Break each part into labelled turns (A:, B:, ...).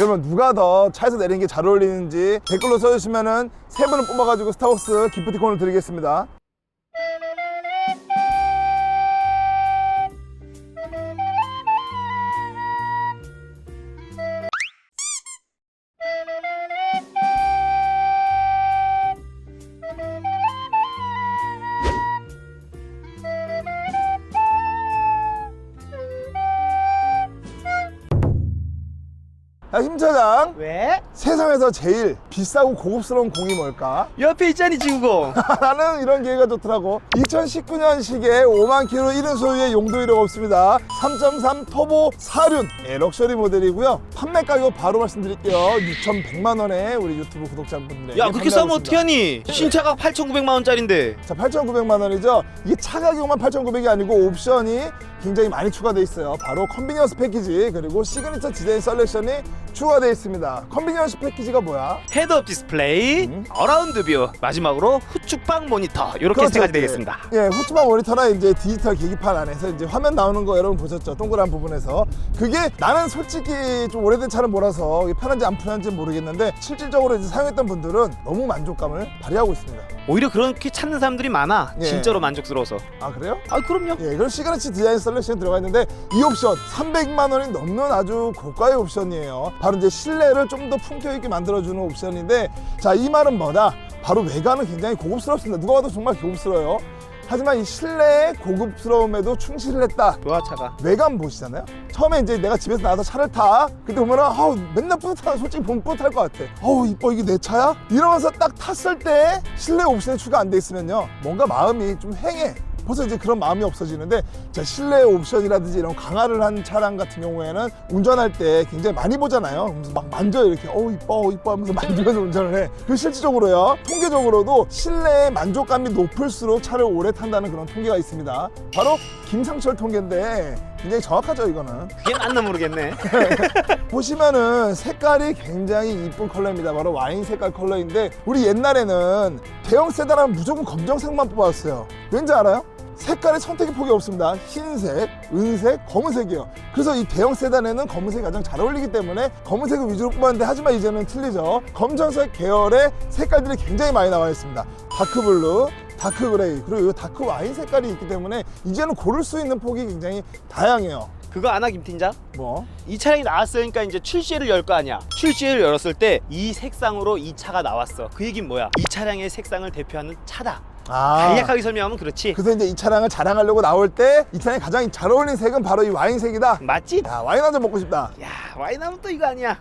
A: 여러분 누가 더 차에서 내리는 게 잘 어울리는지 댓글로 써주시면은 세 분을 뽑아가지고 스타벅스 기프티콘을 드리겠습니다. 자, 힘 차장.
B: 왜?
A: 세상에서 제일 비싸고 고급스러운 공이 뭘까?
B: 옆에 있잖니 지구공.
A: 나는 이런 계기가 좋더라고. 2019년식에 5만 킬로 1인 소유의 용도 이력 없습니다. 3.3 터보 사륜 예, 럭셔리 모델이고요. 판매 가격 바로 말씀드릴게요. 6,100만 원에 우리 유튜브 구독자분들에게
B: 야 그렇게 싸면 어떻게 하니? 신차가 8,900만 원짜린데.
A: 자, 8,900만 원이죠. 이게 차 가격만 8,900이 아니고 옵션이 굉장히 많이 추가되어 있어요. 바로 컨비니언스 패키지 그리고 시그니처 디자인 셀렉션이 추가되어 있습니다. 컨비니언스 패키지가 뭐야?
B: 헤드업 디스플레이,
A: 음.
B: 어라운드 뷰, 마지막으로 후축방 모니터 이렇게 세 가지
A: 네.
B: 되겠습니다.
A: 예, 후추방 모니터나 이제 디지털 계기판 안에서 이제 화면 나오는 거 여러분 보셨죠? 동그란 부분에서. 그게 나는 솔직히 좀 오래된 차를 몰아서 이게 편한지 안 편한지 모르겠는데 실질적으로 이제 사용했던 분들은 너무 만족감을 발휘하고 있습니다.
B: 오히려 그렇게 찾는 사람들이 많아.
A: 예.
B: 진짜로 만족스러워서.
A: 아, 그래요?
B: 아 그럼요.
A: 예, 그럼 시그니처 디자인 셀렉션이 들어가 있는데 이 옵션 300만 원이 넘는 아주 고가의 옵션이에요. 바로 이제 실내를 좀 더 품격 있게 만들어주는 옵션인데 자, 이 말은 뭐다? 바로 외관은 굉장히 고급스럽습니다. 누가 봐도 정말 고급스러워요. 하지만 이 실내의 고급스러움에도 충실을 했다.
B: 좋아 차가.
A: 외관 보시잖아요. 처음에 이제 내가 집에서 나와서 차를 타. 그때 보면은 아우 맨날 뿌듯한 솔직히 보면 뿌듯할 것 같아. 어우 이뻐 이게 내 차야? 이러면서 딱 탔을 때 실내 옵션이 추가 안 돼 있으면요. 뭔가 마음이 좀 행해. 벌써 이제 그런 마음이 없어지는데 자 실내 옵션이라든지 이런 강화를 한 차량 같은 경우에는 운전할 때 굉장히 많이 보잖아요. 막 만져요 이렇게 어우 이뻐 어우 이뻐 하면서 만지면서 운전을 해. 그 실질적으로요. 통계적으로도 실내의 만족감이 높을수록 차를 오래 탄다는 그런 통계가 있습니다. 바로 김상철 통계인데 굉장히 정확하죠 이거는.
B: 그게 맞나 모르겠네.
A: 보시면은 색깔이 굉장히 이쁜 컬러입니다. 바로 와인 색깔 컬러인데 우리 옛날에는 대형 세단하면 무조건 검정색만 뽑았어요. 왠지 알아요? 색깔의 선택의 폭이 없습니다. 흰색, 은색, 검은색이요. 그래서 이 대형 세단에는 검은색이 가장 잘 어울리기 때문에 검은색을 위주로 뽑았는데 하지만 이제는 틀리죠. 검정색 계열의 색깔들이 굉장히 많이 나와 있습니다. 다크블루, 다크 그레이, 그리고 이 다크 와인 색깔이 있기 때문에 이제는 고를 수 있는 폭이 굉장히 다양해요.
B: 그거 아나 김 팀장?
A: 뭐?
B: 이 차량이 나왔으니까 이제 출시를 열 거 아니야. 출시를 열었을 때 이 색상으로 이 차가 나왔어. 그 얘긴 뭐야? 이 차량의 색상을 대표하는 차다.
A: 아.
B: 간략하게 설명하면 그렇지.
A: 그래서 이제 이 차량을 자랑하려고 나올 때 이 차량이 가장 잘 어울리는 색은 바로 이 와인색이다.
B: 맞지?
A: 야 와인 한 잔 먹고 싶다.
B: 야 와인 하면 또 이거 아니야.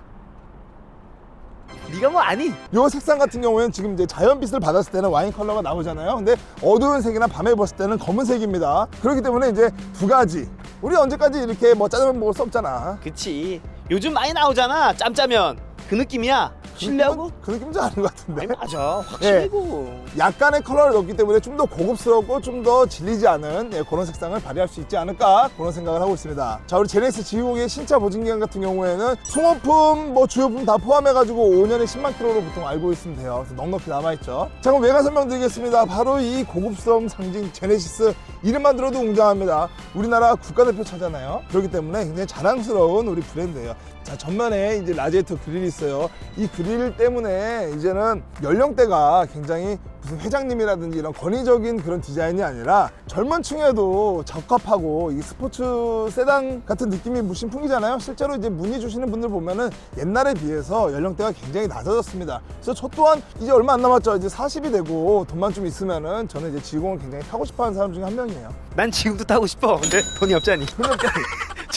B: 네가 뭐 아니?
A: 이 색상 같은 경우에는 지금 이제 자연빛을 받았을 때는 와인 컬러가 나오잖아요. 근데 어두운 색이나 밤에 입었을 때는 검은색입니다. 그렇기 때문에 이제 두 가지. 우리 언제까지 이렇게 뭐 짜장면 먹을 수 없잖아.
B: 그치. 요즘 많이 나오잖아. 짬짜면. 그 느낌이야. 실내하고?
A: 그 느낌도 아닌 것 같은데.
B: 아니 맞아. 확실히고.
A: 약간의 컬러를 넣기 때문에 좀 더 고급스럽고 좀 더 질리지 않은 예, 그런 색상을 발휘할 수 있지 않을까 그런 생각을 하고 있습니다. 자 우리 제네시스 G60의 신차 보증 기간 같은 경우에는 소모품 뭐 주요품 다 포함해가지고 5년에 10만 킬로로 보통 알고 있으면 돼요. 그래서 넉넉히 남아있죠. 자 그럼 외관 설명드리겠습니다. 바로 이 고급스러움 상징 제네시스 이름만 들어도 웅장합니다. 우리나라 국가대표 차잖아요. 그렇기 때문에 굉장히 자랑스러운 우리 브랜드예요. 자 전면에 이제 라지에이터 그릴이 있어요. 이 그릴 때문에 이제는 연령대가 굉장히 무슨 회장님이라든지 이런 권위적인 그런 디자인이 아니라 젊은 층에도 적합하고 이 스포츠 세단 같은 느낌이 무심 풍기잖아요. 실제로 이제 문의 주시는 분들 보면은 옛날에 비해서 연령대가 굉장히 낮아졌습니다. 그래서 저 또한 이제 얼마 안 남았죠. 이제 40이 되고 돈만 좀 있으면은 저는 이제 지공을 굉장히 타고 싶어하는 사람 중에 한 명이에요.
B: 난 지금도 타고 싶어. 근데 돈이 없잖니.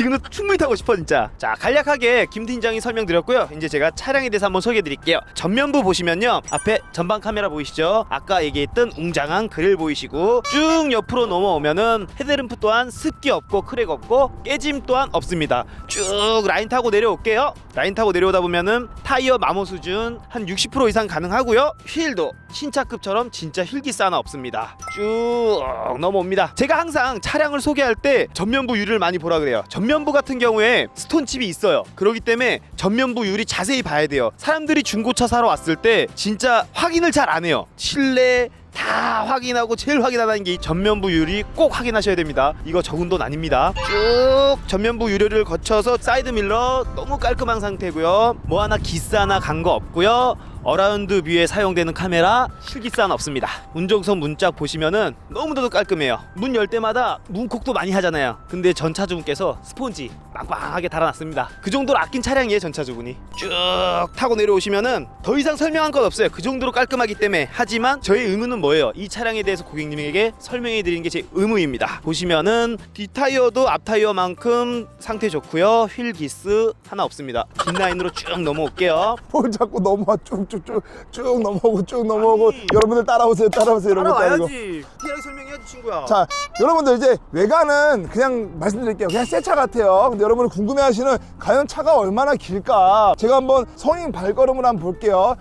B: 지금도 충분히 타고 싶어 진짜. 자 간략하게 김 팀장이 설명드렸고요. 이제 제가 차량에 대해서 한번 소개해 드릴게요. 전면부 보시면요. 앞에 전방 카메라 보이시죠? 아까 얘기했던 웅장한 그릴 보이시고 쭉 옆으로 넘어오면은 헤드램프 또한 습기 없고 크랙 없고 깨짐 또한 없습니다. 쭉 라인 타고 내려올게요. 라인 타고 내려오다 보면은 타이어 마모 수준 한 60% 이상 가능하고요. 휠도 신차급처럼 진짜 휠기스 하나 없습니다. 쭉 넘어옵니다. 제가 항상 차량을 소개할 때 전면부 유리를 많이 보라 그래요. 전면 부 같은 경우에 스톤칩이 있어요. 그렇기 때문에 전면부 유리 자세히 봐야 돼요. 사람들이 중고차 사러 왔을 때 진짜 확인을 잘 안 해요. 실내 다 확인하고 제일 확인하는 게 이 전면부 유리 꼭 확인하셔야 됩니다. 이거 적은 돈 아닙니다. 쭉 전면부 유리를 거쳐서 사이드 밀러 너무 깔끔한 상태고요. 뭐 하나 기스 하나 간 거 없고요. 어라운드 뷰에 사용되는 카메라 하나 없습니다. 운전석 문짝 보시면은 너무나도 깔끔해요. 문 열 때마다 문콕도 많이 하잖아요. 근데 전 차주분께서 스폰지 빵빵하게 달아놨습니다. 그 정도로 아낀 차량이에요 전차주분이. 쭉 타고 내려오시면은 더 이상 설명한 건 없어요. 그 정도로 깔끔하기 때문에 하지만 저의 의무는 뭐예요? 이 차량에 대해서 고객님에게 설명해 드리는 게 제 의무입니다. 보시면은 뒷타이어도 앞타이어만큼 상태 좋고요. 휠 기스 하나 없습니다. 긴 라인으로 쭉 넘어올게요.
A: 뭘 자꾸 넘어와 쭉쭉쭉 쭉 넘어오고 쭉 넘어오고
B: 아니.
A: 여러분들 따라오세요 따라오세요 여러분 따라오고
B: 따라와야지. 디테일하게 설명해야지 친구야.
A: 자 여러분들 이제 외관은 그냥 말씀드릴게요 그냥 새 차 같아요 근데 여러분이 궁금해하시는 과연 차가 얼마나 길까? 제가 한번 성인 발걸음을 한번 볼게요.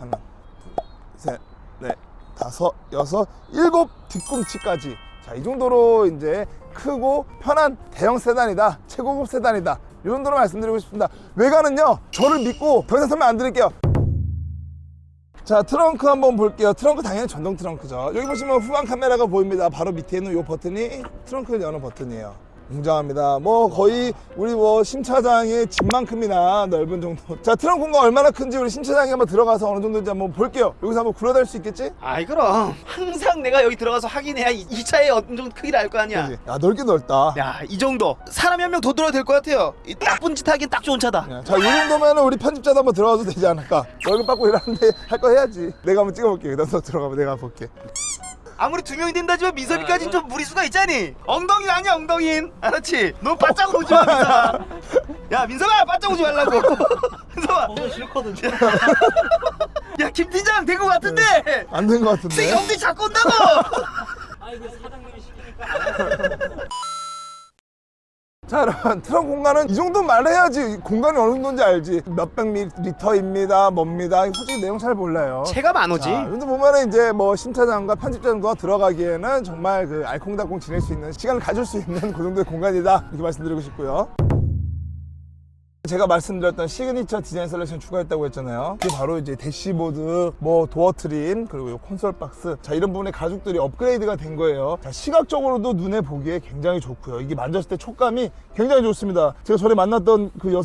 A: 하나 둘셋넷 다섯 여섯 일곱 뒤꿈치까지. 자 이 정도로 이제 크고 편한 대형 세단이다. 최고급 세단이다. 이 정도로 말씀드리고 싶습니다. 외관은요 저를 믿고 더 이상 설명 안 드릴게요. 자 트렁크 한번 볼게요. 트렁크 당연히 전동 트렁크죠. 여기 보시면 후방 카메라가 보입니다. 바로 밑에 있는 이 버튼이 트렁크를 여는 버튼이에요 웅장합니다 뭐 거의 우리 뭐 심차장의 집만큼이나 넓은 정도 자 트렁크 공간 얼마나 큰지 우리 심차장에 한번 들어가서 어느 정도인지 한번 볼게요 여기서 한번 굴러다닐 수 있겠지?
B: 아이 그럼 항상 내가 여기 들어가서 확인해야 이, 이 차의 어느 정도 크기를 알 거 아니야.
A: 그지? 야 넓긴 넓다
B: 야 이 정도 사람이 한 명 더 들어야 될 것 같아요. 이 나쁜 짓 하기엔 딱 좋은 차다.
A: 야, 자, 이 정도면 우리 편집자도 한번 들어가도 되지 않을까? 얼굴 받고 일하는데 할 거 해야지. 내가 한번 찍어볼게. 너도 들어가면 내가 볼게.
B: 아무리 두 명이 된다지만 민섭이까지는 좀 무리수가 있잖니. 엉덩이 아니야 엉덩이인. 알았지? 너 바짝 오지 마 민섭아. 야 민섭아 바짝 오지 말라고. 민섭아.
C: 저도 싫거든요.
B: 야김 팀장 된것 같은데. 안된것생
A: 같은데.
B: 엉덩이 잡고 온다고.
C: 아 이거 사장님이 시키니까
A: 자, 여러분. 트렁크 공간은 이 정도 말해야지. 공간이 어느 정도인지 알지. 몇백 미리터입니다. 뭡니다. 솔직히 내용 잘 몰라요.
B: 체감 안 오지.
A: 자, 근데 보면은 이제 뭐 심차장과 편집장과 들어가기에는 정말 그 알콩달콩 지낼 수 있는 시간을 가질 수 있는 그 정도의 공간이다 이렇게 말씀드리고 싶고요. 제가 말씀드렸던 시그니처 디자인 셀렉션 추가했다고 했잖아요. 그게 바로 이제 대시보드, 뭐 도어 트림, 그리고 이 콘솔 박스. 자, 이런 부분에 가죽들이 업그레이드가 된 거예요. 자, 시각적으로도 눈에 보기에 굉장히 좋고요. 이게 만졌을 때 촉감이 굉장히 좋습니다. 제가 전에 만났던 그 여...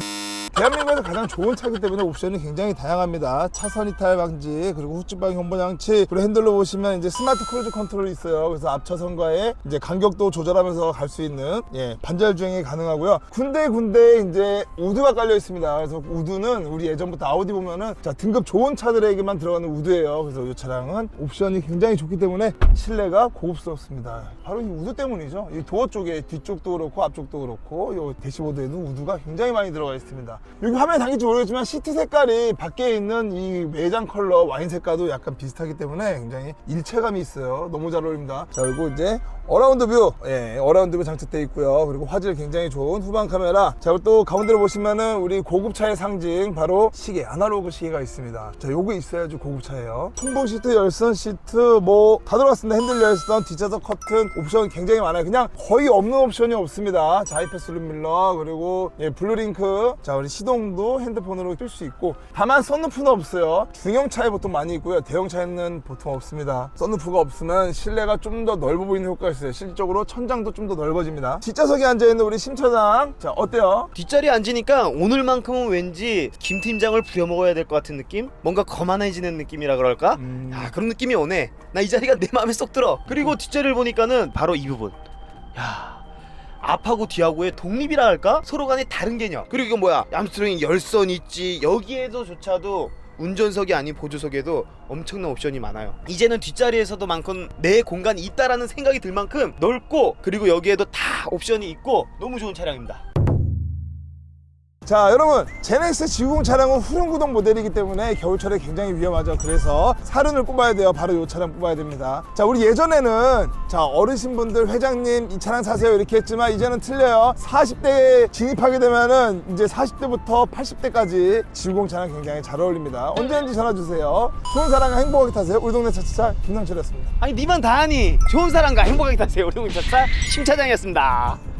A: 대한민국에서 가장 좋은 차기 때문에 옵션이 굉장히 다양합니다. 차선 이탈 방지, 그리고 후측방 현보 장치, 그리고 핸들로 보시면 이제 스마트 크루즈 컨트롤이 있어요. 그래서 앞차선과의 이제 간격도 조절하면서 갈 수 있는 예, 반절 주행이 가능하고요. 군데 군데 이제 우드가 깔려 있습니다. 그래서 우드는 우리 예전부터 아우디 보면은 자 등급 좋은 차들에게만 들어가는 우드예요. 그래서 이 차량은 옵션이 굉장히 좋기 때문에 실내가 고급스럽습니다. 바로 이 우드 때문이죠. 이 도어 쪽에 뒤쪽도 그렇고 앞쪽도 그렇고 이 대시보드에도 우드가 굉장히 많이 들어가 있습니다. 여기 화면에 담길지 모르겠지만 시트 색깔이 밖에 있는 이 매장 컬러 와인 색깔도 약간 비슷하기 때문에 굉장히 일체감이 있어요. 너무 잘 어울립니다. 자 그리고 이제 어라운드 뷰, 예, 어라운드 뷰 장착되어 있고요. 그리고 화질 굉장히 좋은 후방 카메라. 자, 그리고 또 가운데로 보시면은 우리 고급차의 상징 바로 시계, 아날로그 시계가 있습니다. 자, 요거 있어야지 고급차예요. 통풍 시트, 열선 시트 뭐 다 들어갔습니다. 핸들 열선, 뒷좌석 커튼 옵션 굉장히 많아요. 그냥 거의 없는 옵션이 없습니다. 자, 하이패스 룸밀러 그리고 예, 블루링크. 자, 우리 시동도 핸드폰으로 낄수 있고 다만 썬루프는 없어요. 중형차에 보통 많이 있고요. 대형차에는 보통 없습니다. 썬루프가 없으면 실내가 좀 더 넓어 보이는 효과가 있어요. 실질적으로 천장도 좀 더 넓어집니다. 뒷좌석에 앉아있는 우리 심차장. 자, 어때요?
B: 뒷자리에 앉으니까 오늘만큼은 왠지 김 팀장을 부려먹어야 될 것 같은 느낌? 뭔가 거만해지는 느낌이라 그럴까?
A: 음.
B: 야 그런 느낌이 오네 나 이 자리가 내 마음에 쏙 들어 그리고 뒷자리를 보니까는 바로 이 부분 야 앞하고 뒤하고의 독립이라 할까? 서로 간에 다른 개념. 그리고 이건 뭐야? 얌스트롱이 열선 있지. 여기에도조차도 운전석이 아닌 보조석에도 엄청난 옵션이 많아요. 이제는 뒷자리에서도 만큼 내 공간이 있다라는 생각이 들 만큼 넓고 그리고 여기에도 다 옵션이 있고 너무 좋은 차량입니다
A: 자 여러분 제넥스 지구공 차량은 후륜구동 모델이기 때문에 겨울철에 굉장히 위험하죠. 그래서 사륜을 뽑아야 돼요. 바로 이 차량 뽑아야 됩니다. 자 우리 예전에는 자 어르신분들 회장님 이 차량 사세요. 이렇게 했지만 이제는 틀려요. 40대에 진입하게 되면은 이제 40대부터 80대까지 지구공 차량 굉장히 잘 어울립니다. 언제든지 전화 주세요. 좋은 사랑과 행복하게 타세요. 우리 동네 차차차 김상철이었습니다.
B: 아니 니만 다 하니 좋은 사람과 행복하게 타세요. 우리 운차차 심차장이었습니다